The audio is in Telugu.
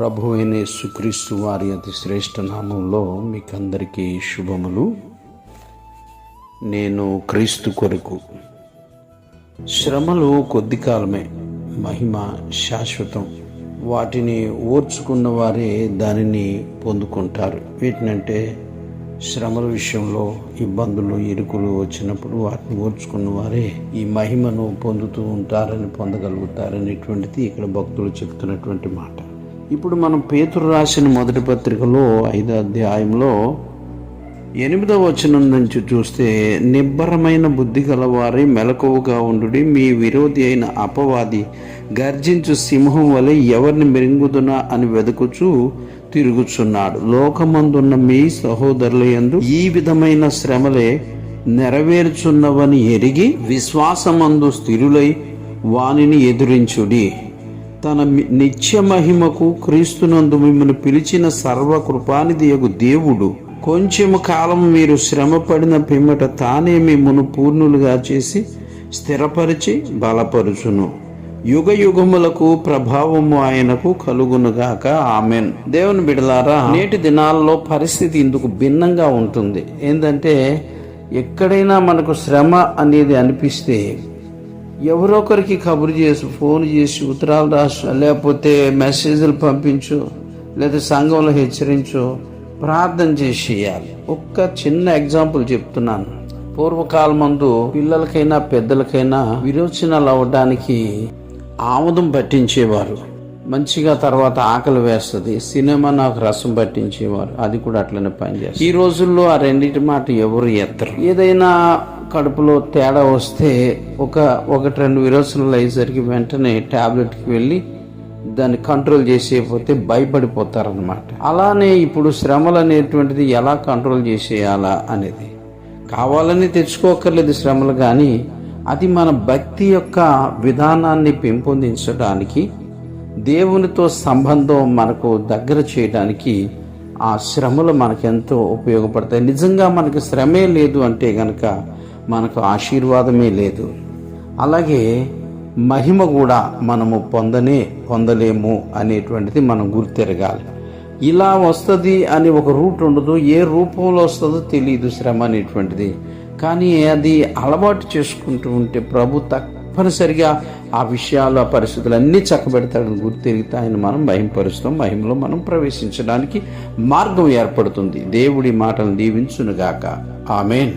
ప్రభు అయిన సుక్రీస్తు వారి అతి శ్రేష్ఠ నామంలో మీకందరికీ శుభములు. నేను క్రీస్తు కొరకు శ్రమలు కొద్ది కాలమే మహిమ శాశ్వతం వాటిని ఓర్చుకున్న వారే దానిని పొందుకుంటారు. వీటినంటే శ్రమల విషయంలో ఇబ్బందులు ఇరుకులు వచ్చినప్పుడు వాటిని ఓర్చుకున్న వారే ఈ మహిమను పొందుతూ ఉంటారని పొందగలుగుతారనేటువంటిది ఇక్కడ భక్తులు చెప్తున్నటువంటి మాట. ఇప్పుడు మనం పేతురు రాసిన మొదటి పత్రికలో ఐదో అధ్యాయంలో ఎనిమిదవ వచనం నుంచి చూస్తే నిబ్బరమైన బుద్ధి గలవారి మెలకువగా ఉండు మీ విరోధి అయిన అపవాది గర్జించు సింహం వలె ఎవరిని మెరుగుదునా అని వెతుకుచూ తిరుగుచున్నాడు. లోకమందున్న మీ సహోదరుల యందు ఈ విధమైన శ్రమలే నెరవేర్చున్నవని ఎరిగి విశ్వాసమందు స్థిరులై వానిని ఎదురించుడి. తన నిత్య మహిమకు క్రీస్తునందు మిమ్మల్ని పిలిచిన సర్వకృపానిధియగు దేవుడు. కొంచెము కాలం మీరు శ్రమపడిన పిమ్మట తానే మిమ్మను పూర్ణులుగా చేసి స్థిరపరిచి బలపరుచును. యుగ యుగములకు ప్రభావము ఆయనకు కలుగునుగాక. ఆమెన్. దేవుని బిడలారా నేటి దినాల్లో పరిస్థితి ఇందుకు భిన్నంగా ఉంటుంది. ఏంటంటే ఎక్కడైనా మనకు శ్రమ అనేది అనిపిస్తే ఎవరో ఒకరికి కబురు చేసి ఫోన్ చేసి ఉత్తరాలు రాసు లేకపోతే మెసేజ్లు పంపించు లేదా సంఘంలో హెచ్చరించు ప్రార్థన చేసేయాలి ఒక్క చిన్న ఎగ్జాంపుల్ చెప్తున్నాను. పూర్వకాలం మందు పిల్లలకైనా పెద్దలకైనా విరోచనాలు అవ్వడానికి ఆముదం పట్టించేవారు. మంచిగా తర్వాత ఆకలి వేస్తుంది. సినిమా నాకు రసం పట్టించేవారు. అది కూడా అట్లనే పనిచేస్తుంది. ఈ రోజుల్లో ఆ రెండింటి మాట ఎవరు ఎత్తరు? ఏదైనా కడుపులో తేడా వస్తే ఒక ఒకటి రెండు విరోచనలు అయ్యేసరికి వెంటనే ట్యాబ్లెట్కి వెళ్ళి దాన్ని కంట్రోల్ చేసేయకపోతే భయపడిపోతారనమాట అలానే ఇప్పుడు శ్రమలు అనేటువంటిది ఎలా కంట్రోల్ చేసేయాలా అనేది. కావాలని తెచ్చుకోకర్లేదు శ్రమలు కానీ అది మన భక్తి యొక్క విధానాన్ని పెంపొందించడానికి దేవునితో సంబంధం మనకు దగ్గర చేయడానికి ఆ శ్రమలు మనకెంతో ఉపయోగపడతాయి. నిజంగా మనకి శ్రమే లేదు అంటే గనక మనకు ఆశీర్వాదమే లేదు. అలాగే మహిమ కూడా మనము పొందనే పొందలేము అనేటువంటిది మనం గుర్తెరగాలి. ఇలా వస్తుంది అని ఒక రూట్ ఉండదు ఏ రూపంలో వస్తుందో తెలియదు శ్రమ అనేటువంటిది. కానీ అది అలవాటు చేసుకుంటూ ఉంటే ప్రభు తప్పనిసరిగా ఆ విషయాలు ఆ పరిస్థితులు అన్నీ చక్కబెడతాడని గుర్తెరిగితే ఆయన మనం మహింపరుస్తాం మహిమలో మనం ప్రవేశించడానికి మార్గం ఏర్పడుతుంది. దేవుడి మాటలు దీవించునుగాక. ఆమెన్.